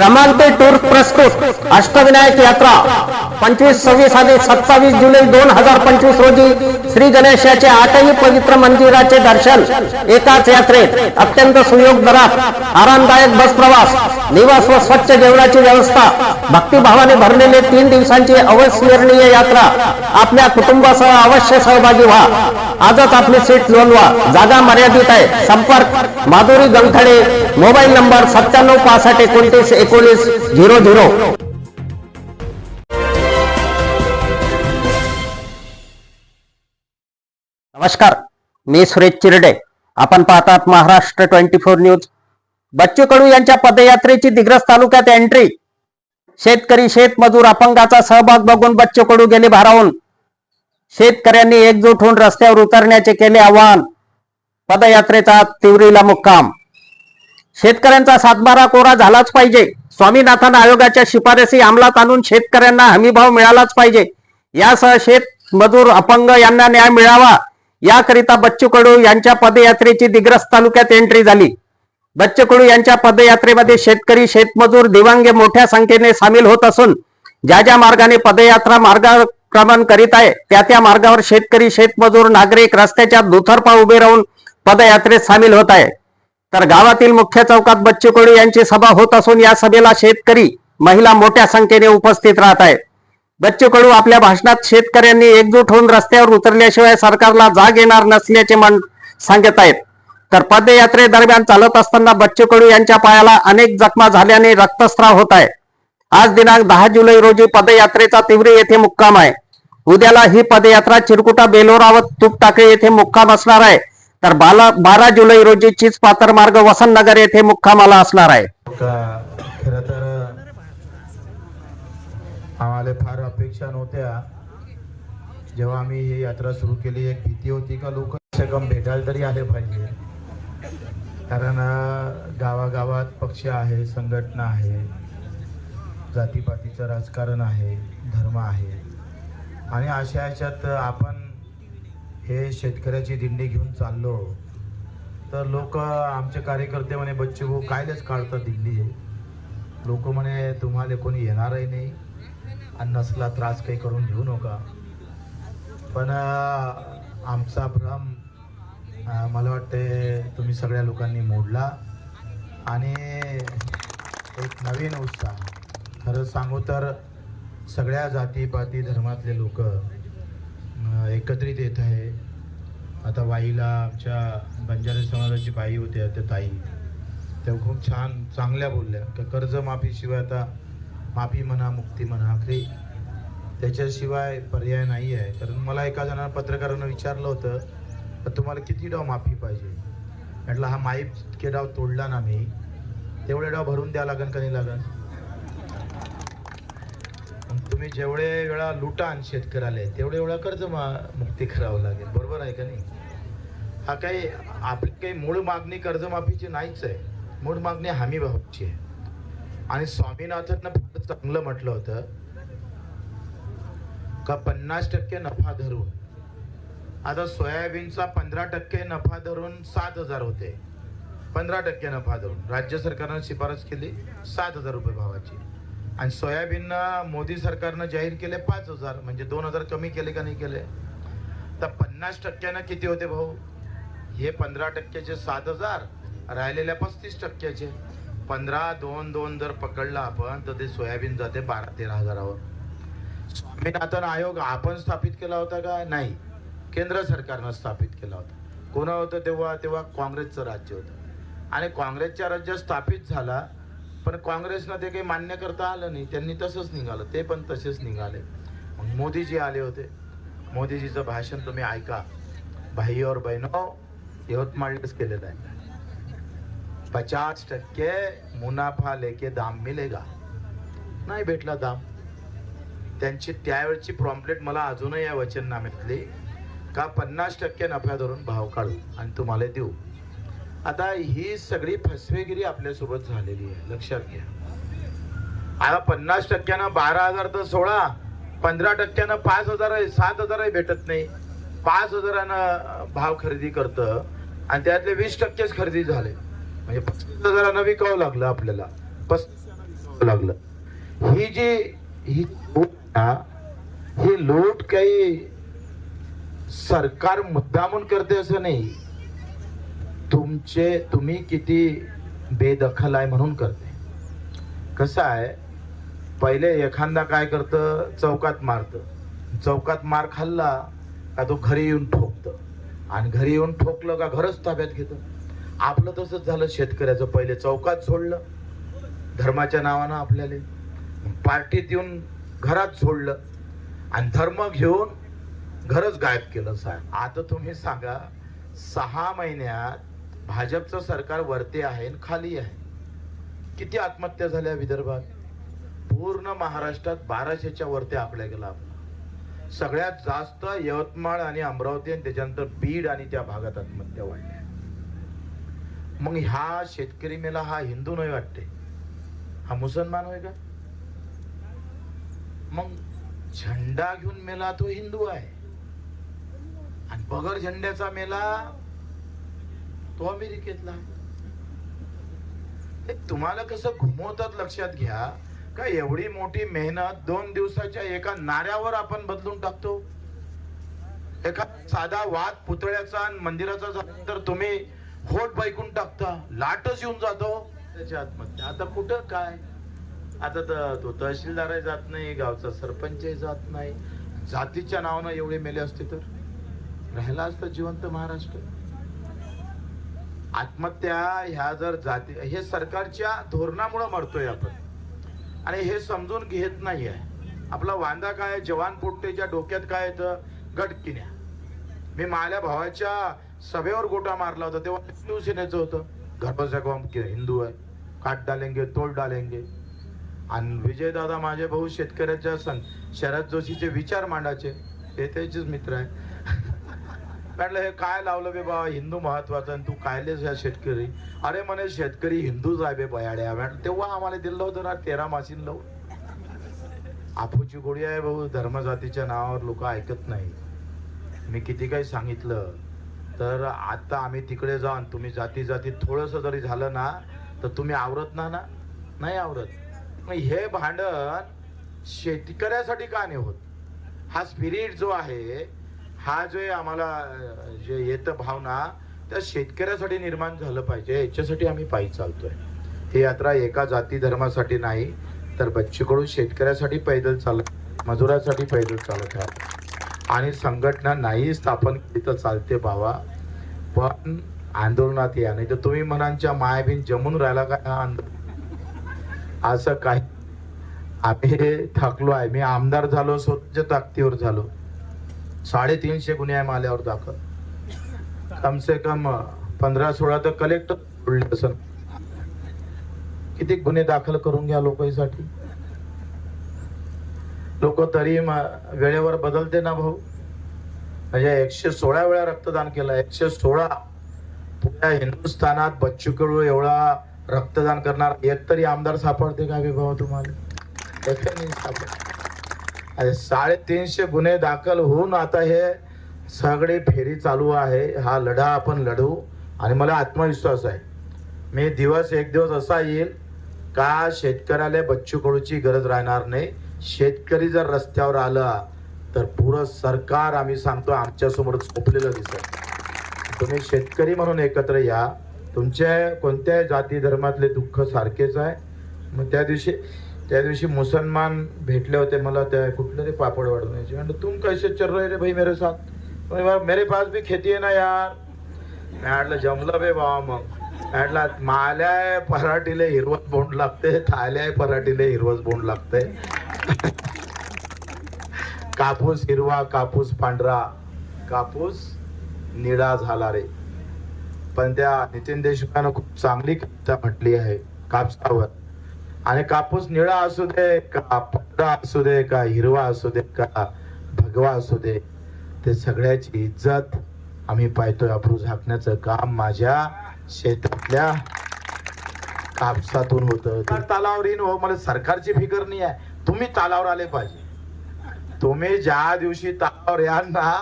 क्रमांक टूर प्रस्तुत अष्टविनायक यात्रा पंचवीस सव्वीस आणि सत्तावीस जुलै दोन हजार पंचवीस रोजी श्री गणेशाचे आठही पवित्र मंदिराचे दर्शन एकाच यात्रेत अत्यंत सुयोग दरात आरामदायक बस प्रवास निवास व स्वच्छ जेवणाची व्यवस्था भक्तिभावाने भरलेले तीन दिवसांची अविस्मरणीय यात्रा. आपल्या कुटुंबासह अवश्य सहभागी व्हा. आजच आपली सीट नोंदवा जागा मर्यादित आहे. संपर्क. माधुरी गंगखडे मोबाईल नंबर सत्त्याण्णव पासष्ट एकोणतीस एकोणीस झिरो झिरो. नमस्कार मी सुरेश चिरडे. आपण पाहतात Maharashtra twenty four news. Bachchu Kadu यांच्या पदयात्रेची दिग्रस तालुक्यात एंट्री शेतकरी शेतमजूर अपंगाचा सहभाग बघून बच्चू कडू गेले भारावून. शेतकऱ्यांनी एकजूट होऊन रस्त्यावर उतरण्याचे केले आवाहन. पदयात्रेचा तिवरीला मुक्काम. शेतकऱ्यांचा सातबारा कोरा झालाच पाहिजे. स्वामीनाथन आयोगाच्या शिफारसी अंमलात आणून शेतकऱ्यांना हमीभाव मिळालाच पाहिजे. यासह शेतमजूर अपंग यांना न्याय मिळावा. याकरिता बच्चू कडू यांच्या पदयात्रेची दिग्रस तालुक्यात एंट्री झाली. बच्चू कडू यांच्या पदयात्रेमध्ये शेतकरी शेतमजूर दिव्यांगे मोठ्या संख्येने सामील होत असून ज्या ज्या मार्गाने पदयात्रा मार्गक्रमण करीत आहे त्या त्या मार्गावर शेतकरी शेतमजूर नागरिक रस्त्याच्या दुथरपा उभे राहून पदयात्रेत सामील होत आहे. तर गावातील मुख्य चौकात बच्चू कडू यांची सभा होत असून या सभेला शेतकरी महिला मोठ्या संख्येने उपस्थित राहत आहेत. बच्चू कडू आपल्या भाषणात शेतकऱ्यांनी एकजूट होऊन रस्त्यावर उतरल्याशिवाय सरकारला जाग येणार नसल्याचे मन सांगत आहेत. तर पदयात्रेदरम्यान चालत असताना बच्चू कडू यांच्या पायाला अनेक जखमा झाल्याने रक्तस्राव होत आहे. आज दिनांक दहा जुलै रोजी पदयात्रेचा तिवरी येथे मुक्काम आहे. उद्याला ही पदयात्रा चिरकुटा बेलोरा व तुपटाकळी येथे मुक्काम असणार आहे. तर बाला बारा जुलै रोजी चीच पातर मार्ग वसंतनगर येथे मुक्कामाला असणार आहे. का? खरं तर आम्हाला फार अपेक्षा नव्हत्या. जेव्हा आम्ही ही यात्रा सुरू केली एक भीती होती का लोक कम भेटायला तरी आले पाहिजे. कारण गावागावात पक्ष आहे संघटना आहे जातीपातीचं राजकारण आहे धर्म आहे. आणि अशा ह्याच्यात आपण हे शेतकऱ्याची दिंडी घेऊन चाललो. तर लोक आमचे कार्यकर्ते म्हणे बच्चे भाऊ कायलेच काढतात दिंडी लोक म्हणे तुम्हाला कोणी येणारही नाही आणि नसला त्रास काही करून घेऊ नका. पण आमचा भ्रम मला वाटते तुम्ही सगळ्या लोकांनी मोडला आणि एक नवीन उत्साह. खरं सांगू तर सगळ्या जातीपाती धर्मातले लोक एकत्रित येत आहे. आता वाईला आमच्या बंजारी समाजाची बाई होत्या त्या ताई. त्या खूप छान चांगल्या बोलल्या. का कर्जमाफीशिवाय आता माफी म्हणा मुक्ती म्हणा काही त्याच्याशिवाय पर्याय नाही आहे. कारण मला एका जणांना पत्रकारानं विचारलं होतं तर तुम्हाला किती डाव माफी पाहिजे? म्हटलं हा माईप इतके डाव तोडला ना मी. तेवढे डाव भरून द्या लागन का नाही लागन? तुम्ही जेवढे वेळा लुटान शेतकऱ्याला तेवढे वेळा कर्ज मुक्ती करावं लागेल. बरोबर आहे का नाही? हा काही आपली काही मूळ मागणी कर्जमाफीची नाहीच आहे. मूळ मागणी हमी भावाची आहे. आणि स्वामीनाथननं फार चांगलं म्हटलं होतं का पन्नास टक्के नफा धरून. आता सोयाबीनचा पंधरा टक्के नफा धरून सात हजार होते. पंधरा टक्के नफा धरून. राज्य सरकारनं शिफारस केली सात हजार रुपये भावाची. आणि सोयाबीननं मोदी सरकारनं जाहीर केले पाच हजार म्हणजे दोन हजार कमी केले का नाही केले? तर पन्नास टक्क्यानं किती होते भाऊ? हे पंधरा टक्क्याचे सात हजार राहिलेल्या पस्तीस टक्क्याचे. पंधरा दोन दोन जर पकडला आपण तर ते सोयाबीन जाते बारा तेरा हजारावर. स्वामीनाथन आयोग आपण स्थापित केला होता का? नाही. केंद्र सरकारनं स्थापित केला होता. कोणा होतं तेव्हा? तेव्हा काँग्रेसचं राज्य होतं. आणि काँग्रेसच्या राज्यात स्थापित झाला पण काँग्रेसनं ते काही मान्य करता आलं नाही. त्यांनी तसंच निघालं. ते पण तसेच निघाले. मग मोदीजी आले होते. मोदीजीचं भाषण तुम्ही ऐका. भाई और बहनो यवतमाळच केलेलं आहे. पचास टक्के मुनाफा लेके दाम मिलेगा. नाही भेटला दाम. त्यांची त्यावेळची प्रॉम्प्लेट मला अजूनही या वचननाम्यातली का पन्नास टक्के नफ्या धरून भाव काढू आणि तुम्हाला देऊ? आता ही सगळी फसवेगिरी आपल्यासोबत झालेली आहे. लक्षात घ्या. आता पन्नास टक्क्यानं बारा हजार तर सोळा पंधरा टक्क्यानं पाच हजार आहे सात हजारही भेटत नाही. पाच हजारानं भाव खरेदी करतं आणि त्यातले वीस टक्केच खरेदी झाले. म्हणजे पस्तीस हजारानं विकावं लागलं आपल्याला. पस्तीस विकावं लागलं. ही जी ही लूट ना, ही लूट काही सरकार मुद्दामून करते असं नाही. तुमचे तुम्ही किती बेदखल आहे म्हणून करते. कसं आहे पहिले एखादा काय करतं चौकात मारतं. चौकात मार खाल्ला का तो घरी येऊन ठोकतं. आणि घरी येऊन ठोकलं का घरच ताब्यात घेतं. आपलं तसंच झालं शेतकऱ्याचं पहिले चौकात सोडलं. धर्माच्या नावानं आपल्याला पार्टीत येऊन घरात सोडलं. आणि धर्म घेऊन घरच गायब केलं साहेब. आता तुम्ही सांगा सहा महिन्यात भाजपचं सरकार वरती आहे आणि खाली आहे. किती आत्महत्या झाल्या विदर्भात? पूर्ण महाराष्ट्रात बाराशेच्या वरती आपल्या गेला आपला सगळ्यात जास्त यवतमाळ आणि अमरावती आणि त्याच्यानंतर बीड आणि त्या भागात आत्महत्या वाढल्या. मग ह्या शेतकरी मेला हा हिंदू नाही वाटते. हा मुसलमान होय का? मग झेंडा घेऊन मेला तो हिंदू आहे. आणि बगर झेंड्याचा मेला तो अमेरिकेतला आहे. तुम्हाला कसं घुमवतात लक्षात घ्या का एवढी मोठी मेहनत दोन दिवसाच्या एका नाऱ्यावर आपण बदलून टाकतो? एका साधा वाद पुतळ्याचा आणि मंदिराचा तर तुम्ही होट बैकून टाकता लाटच येऊन जातो त्याच्या आतमध्ये. आता कुठं काय? आता तर तो तहसीलदार जात नाही गावचा सरपंच जात नाही. जातीच्या नावानं एवढे मेले असते तर? राहिला असतं जिवंत महाराष्ट्र. आत्महत्या ह्या जर जाती हे सरकारच्या धोरणामुळं मरतोय आपण. आणि हे समजून घेत नाही आहे आपला वांदा काय जवान पोट्टेच्या डोक्यात काय येतं? गटकिन्या मी माझ्या भावाच्या सभेवर गोटा मारला होता तेव्हा शिवसेनेचं होतं. घरबसा हिंदू आहे. काट डालेंगे तोल डालेंगे. आणि विजयदादा माझे भाऊ शेतकऱ्याच्या संघ शरद जोशीचे विचार मांडायचे. ते त्याचेच मित्र आहे म्हटलं हे काय लावलं बे बाबा हिंदू महत्वाचं आणि तू कायलेस या शेतकरी. अरे म्हणे शेतकरी हिंदूच आहे बे बयाड्या म्हटलं तेव्हा आम्हाला दिलं होतं ना तेरा मासीन लावून. आपूची गोडी आहे भाऊ धर्मजातीच्या नावावर लोक ऐकत नाही. मी किती काही सांगितलं तर आता आम्ही तिकडे जाऊन तुम्ही जाती जाती थोडंसं जरी झालं ना तर तुम्ही आवरत ना ना? नाही आवरत. मग हे भांडण शेतकऱ्यासाठी का नाही होत? हा स्पिरिट जो आहे हा जे आम्हाला जे येतं भावना त्या शेतकऱ्यासाठी निर्माण झालं पाहिजे याच्यासाठी आम्ही पायी चालतोय. ही यात्रा एका जाती धर्मासाठी नाही तर बच्चूकडून शेतकऱ्यासाठी पैदल चालत मजुरासाठी पैदल चालत आहे. आणि संघटना नाही स्थापन केली तर चालते बाबा. पण आंदोलनात या नाही तर तुम्ही म्हणांच्या मायाबीन जमून राहिला का आंदोलन असं काही आम्ही थकलो आहे. मी आमदार झालो स्वतःच्या ताकदीवर झालो. साडेतीनशे गुन्हे आहे माल्यावर दाखल. कम से कम पंधरा सोळा तर कलेक्टर सोडले किती गुन्हे दाखल करून घ्या लोकांसाठी लोक तरी वेळेवर बदलते ना भाऊ. म्हणजे एकशे सोळा वेळा रक्तदान केलं एकशे सोळा. पुऱ्या हिंदुस्थानात बच्चू कडू एवढा रक्तदान करणार एक तरी आमदार सापडते का विभाव तुम्हाला सापडते. आणि साडेतीनशे गुन्हे दाखल होऊन आता हे सगळी फेरी चालू आहे. हा लढा आपण लढू आणि मला आत्मविश्वास आहे. मी दिवस एक दिवस असा येईल का शेतकऱ्याला बच्चू कडूची गरज राहणार नाही. शेतकरी जर रस्त्यावर आला तर पुरं सरकार आम्ही सांगतो आमच्यासमोर झोपलेलं दिसत तुम्ही शेतकरी म्हणून एकत्र या. तुमच्या कोणत्याही जाती धर्मातले दुःख सारखेच आहे. मग त्या दिवशी त्या दिवशी मुसलमान भेटले होते मला त्या कुठलं तरी पापड वाढवण्याचे. म्हणलं तुम कैसे चल रहे रे भाई मेरे साथ? मेरे पास भी खेती आहे ना यार. मी म्हटलं जमलं बे बाबा मग. म्हटलं माल्या पराठीले हिरवत बोंड लागते थाल्या पराठीले हिरवत बोंड लागते. कापूस हिरवा कापूस पांढरा कापूस निळा झाला रे. पण त्या नितीन देशमुखानं खूप चांगली कविता म्हटली आहे कापसावर. आणि कापूस निळा असू दे का पांढरा असू दे का हिरवा असू दे का भगवा असू दे ते सगळ्याची इज्जत आम्ही पाहतोय अप्रू झाकण्याचं काम माझ्या शेतातल्या कापसातून होतं. तर तालावर येईन हो मला सरकारची फिकर नाही आहे. तुम्ही तालावर आले पाहिजे. तुम्ही ज्या दिवशी तालावर याल ना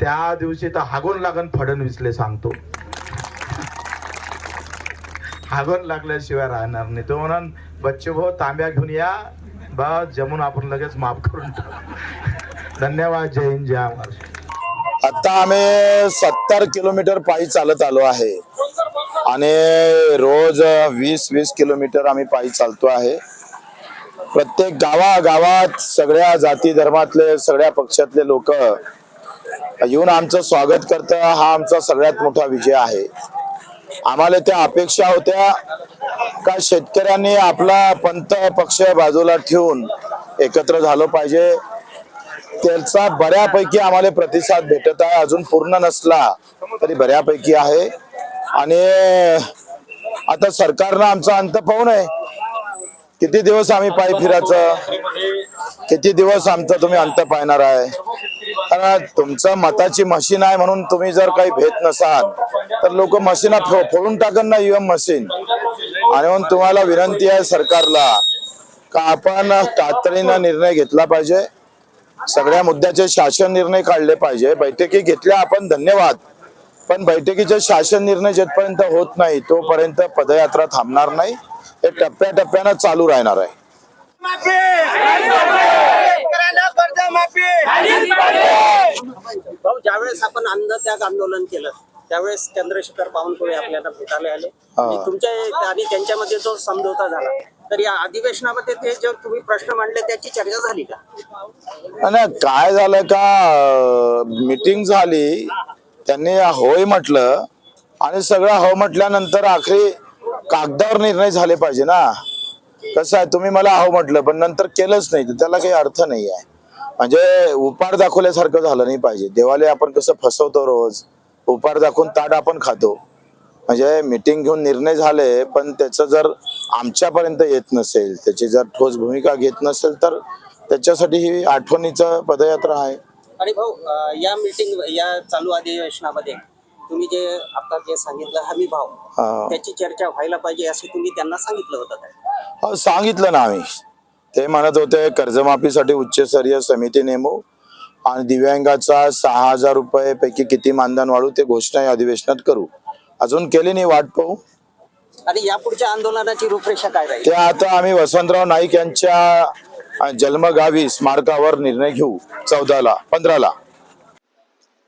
त्या दिवशी तर हागून लागन फडणवीसले सांगतो. हागून लागल्याशिवाय राहणार नाही. तो म्हणून बच्चे भाऊ तांब्या घेऊन या. बस जमून आपण लगेच माफ करून धन्यवाद जय हिंद जय महाराष्ट्र. आता आम्ही सत्तर किलोमीटर पायी चालत आलो आहे. आणि रोज वीस वीस किलोमीटर आम्ही पायी चालतो आहे. प्रत्येक गावागावात सगळ्या जाती धर्मातले सगळ्या पक्षातले लोक येऊन आमचं स्वागत करतं हा आमचा सगळ्यात मोठा विजय आहे. आम्हाला त्या अपेक्षा होत्या का शेतकऱ्यांनी आपला पंत पक्ष बाजूला ठेवून एकत्र झालं पाहिजे. त्याचा बऱ्यापैकी आम्हाला प्रतिसाद भेटत आहे. अजून पूर्ण नसला तरी बऱ्यापैकी आहे. आणि आता सरकारनं आमचा अंत पाहू नये. किती दिवस आम्ही पायी फिरायचं? किती दिवस आमचा तुम्ही अंत पाहणार आहे? कारण तुमचं मताची मशीन आहे म्हणून तुम्ही जर काही भेट नसाल तर लोक मशीन फोडून टाकन ना ईव्हीएम मशीन. आणि म्हणून तुम्हाला विनंती आहे सरकारला का आपण तातडीनं निर्णय घेतला पाहिजे. सगळ्या मुद्द्याचे शासन निर्णय काढले पाहिजे. बैठकी घेतल्या आपण धन्यवाद. पण बैठकीचे शासन निर्णय जेथपर्यंत होत नाही तोपर्यंत पदयात्रा थांबणार नाही. हे टप्प्याटप्प्यानं चालू राहणार आहे. शेतकऱ्यांना कर्जमाफी. भाऊ ज्यावेळेस आपण अन्नत्याग आंदोलन केलं त्यावेळेस चंद्रशेखर बावनकुळे आपल्याला भेटायला आले? आणि तुमच्या आणि त्यांच्यामध्ये जो समझोता झाला तर या अधिवेशनामध्ये ते जे तुम्ही प्रश्न मांडले त्याची चर्चा झाली का? आणि काय झालं का मीटिंग झाली त्यांनी होय म्हटलं आणि सगळं हो म्हटल्यानंतर आखरी कागदावर निर्णय झाले पाहिजे ना. कसं आहे तुम्ही मला आहो म्हटलं पण नंतर केलंच नाही तर त्याला काही अर्थ नाही आहे. म्हणजे उपार दाखवल्यासारखं झालं नाही पाहिजे. देवाले आपण कसं फसवतो रोज उपार दाखवून ताट आपण खातो. म्हणजे मीटिंग घेऊन निर्णय झाले पण त्याचं जर आमच्यापर्यंत येत नसेल त्याची जर ठोस भूमिका घेत नसेल तर त्याच्यासाठी ही आठवणीचं पदयात्रा आहे. आणि भाऊ या मीटिंग या चालू अधिवेशनामध्ये तुम्ही जे आता जे सांगितलं हमी भाव हा. त्याची चर्चा व्हायला पाहिजे असं तुम्ही त्यांना सांगितलं होतं काय सांगितलं ना आम्ही. ते म्हणत होते कर्जमाफीसाठी उच्चस्तरीय समिती नेमू आणि दिव्यांगाचा सहा हजार रुपये पैकी किती मानधन वाढू ते घोषणा या अधिवेशनात करू. अजून केली नाही वाट पाहू. आणि यापुढच्या आंदोलनाची रूपरेषा काय राहील? ते आता आम्ही वसंतराव नाईक यांच्या अ, जन्मगावी स्मारकावर निर्णय घेऊ चौदाला पंधराला.